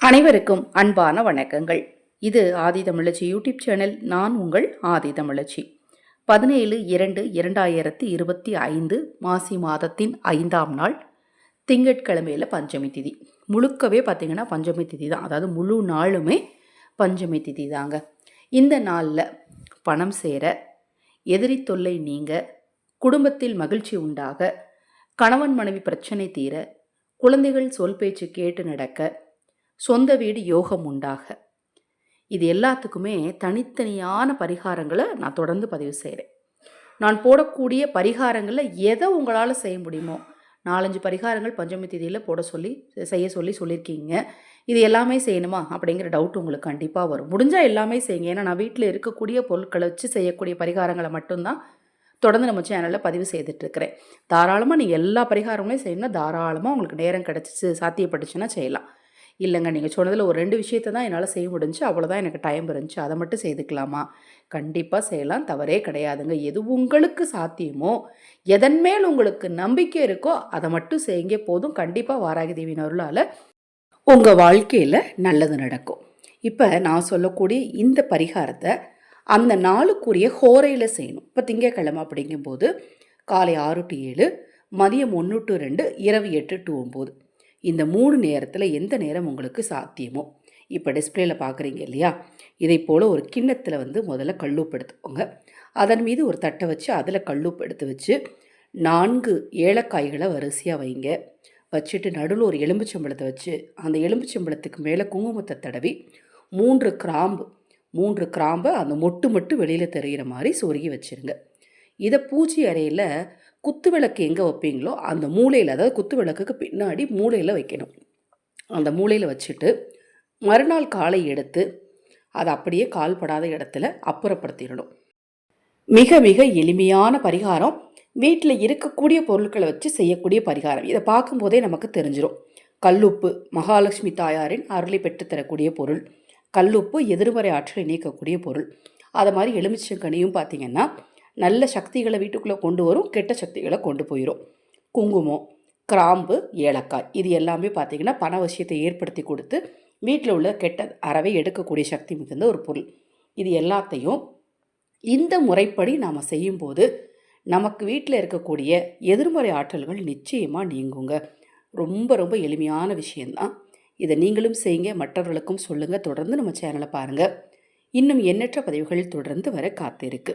அனைவருக்கும் அன்பான வணக்கங்கள். இது ஆதி தமிழச்சி யூடியூப் சேனல் நான் உங்கள் ஆதி தமிழச்சி. பதினேழு இரண்டு இரண்டாயிரத்தி இருபத்தி ஐந்து மாசி மாதத்தின் ஐந்தாம் நாள் திங்கட்கிழமையில் பஞ்சமி திதி. முழுக்கவே பார்த்திங்கன்னா பஞ்சமி திதி தான். அதாவது முழு நாளுமே பஞ்சமி திதி தாங்க. இந்த நாளில் பணம் சேர எதிரி தொல்லை நீங்க குடும்பத்தில் மகிழ்ச்சி உண்டாக கணவன் மனைவி பிரச்சனை தீர குழந்தைகள் சொல் பேச்சு கேட்டு நடக்க சொந்த வீடு யோகம் உண்டாக. இது எல்லாத்துக்குமே தனித்தனியான பரிகாரங்களை நான் தொடர்ந்து பதிவு செய்கிறேன் நான் போடக்கூடிய பரிகாரங்களில் எதை உங்களால் செய்ய முடியுமோ நாலஞ்சு பரிகாரங்கள் பஞ்சமி தேதியில் போட சொல்லி செய்ய சொல்லி சொல்லியிருக்கீங்க. இது எல்லாமே செய்யணுமா? அப்படிங்கிற டவுட் உங்களுக்கு கண்டிப்பாக வரும். முடிஞ்சால் எல்லாமே செய்யுங்க. ஏன்னா நான் வீட்டில் இருக்கக்கூடிய பொருட்களை வச்சு செய்யக்கூடிய பரிகாரங்களை மட்டும்தான் தொடர்ந்து நம்ம சேனலில் பதிவு செய்துட்ருக்கிறேன் தாராளமாக நீங்கள் எல்லா பரிகாரங்களையும் செய்யணும்னா தாராளமாக உங்களுக்கு நேரம் கிடச்சிச்சு சாத்தியப்பட்டுச்சுன்னா செய்யலாம். இல்லைங்க நீங்கள் சொன்னதில் ஒரு ரெண்டு விஷயத்தை தான் என்னால் செய்ய முடிஞ்சு அவ்வளோதான் எனக்கு டைம் இருந்துச்சு. அதை மட்டும் செய்துக்கலாமா? கண்டிப்பாக செய்யலாம் தவறே கிடையாதுங்க. எது உங்களுக்கு சாத்தியமோ எதன் மேல் உங்களுக்கு நம்பிக்கை இருக்கோ அதை மட்டும் செய்யுங்க. போதும். கண்டிப்பாக வாராகி தேவியின் அருளால் உங்கள் வாழ்க்கையில் நல்லது நடக்கும். இப்போ நான் சொல்லக்கூடிய இந்த பரிகாரத்தை அந்த நாளுக்குரிய ஹோரையில் செய்யணும். இப்போ திங்கக்கிழமை அப்படிங்கும்போது காலை ஆறு டு ஏழு மதியம் ஒன்று டு ரெண்டு இரவு எட்டு டு ஒம்பது. இந்த மூணு நேரத்தில் எந்த நேரம் உங்களுக்கு சாத்தியமோ? இப்போ டிஸ்பிளேல பார்க்குறீங்க இல்லையா? இதை போல் ஒரு கிண்ணத்தில் வந்து முதல்ல கல்லுப்பு எடுத்துக்கோங்க. அதன் மீது ஒரு தட்டை வச்சு அதில் கல்லுப்பு எடுத்து வச்சு நான்கு ஏலக்காய்களை வரிசையாக வைங்க. வச்சுட்டு நடுவில் ஒரு எலும்புச்சம்பளத்தை வச்சு அந்த எலும்புச்சம்பளத்துக்கு மேலே குங்குமத்தை தடவி மூன்று கிராம்பு மூன்று கிராம்பை அந்த மொட்டு மட்டும் வெளியில் தெரிகிற மாதிரி சொருகி வச்சுருங்க. இதை பூஜை அறையில் குத்து விளக்கு எங்கே வைப்பீங்களோ அந்த மூலையில் அதாவது குத்து விளக்குக்கு பின்னாடி மூலையில் வைக்கணும். அந்த மூலையில் வச்சுட்டு மறுநாள் காலை எடுத்து அதை அப்படியே கால்படாத இடத்துல அப்புறப்படுத்திடணும். மிக மிக எளிமையான பரிகாரம். வீட்டில் இருக்கக்கூடிய பொருட்களை வச்சு செய்யக்கூடிய பரிகாரம். இதை பார்க்கும்போதே நமக்கு தெரிஞ்சிடும் கல்லுப்பு மகாலட்சுமி தாயாரின் அருளை பெற்றுத்தரக்கூடிய பொருள். கல்லுப்பு எதிர்மறை ஆற்றலை நீக்கக்கூடிய பொருள். அது மாதிரி எலுமிச்சங்கனியும் பார்த்திங்கன்னா நல்ல சக்திகளை வீட்டுக்குள்ளே கொண்டு வரும் கெட்ட சக்திகளை கொண்டு போயிடும் குங்குமம் கிராம்பு ஏலக்காய் இது எல்லாமே பார்த்திங்கன்னா பண விஷயத்தை ஏற்படுத்தி கொடுத்து வீட்டில் உள்ள கெட்ட அறவை எடுக்கக்கூடிய சக்தி மிகுந்த ஒரு பொருள். இது எல்லாத்தையும் இந்த முறைப்படி நாம் செய்யும்போது நமக்கு வீட்டில் இருக்கக்கூடிய எதிர்மறை ஆற்றல்கள் நிச்சயமாக நீங்குங்க. ரொம்ப ரொம்ப எளிமையான விஷயந்தான் இதை நீங்களும் செய்யுங்க மற்றவர்களுக்கும் சொல்லுங்கள் தொடர்ந்து நம்ம சேனலை பாருங்கள் இன்னும் எண்ணற்ற பதிவுகள் தொடர்ந்து வர காத்திருக்கு.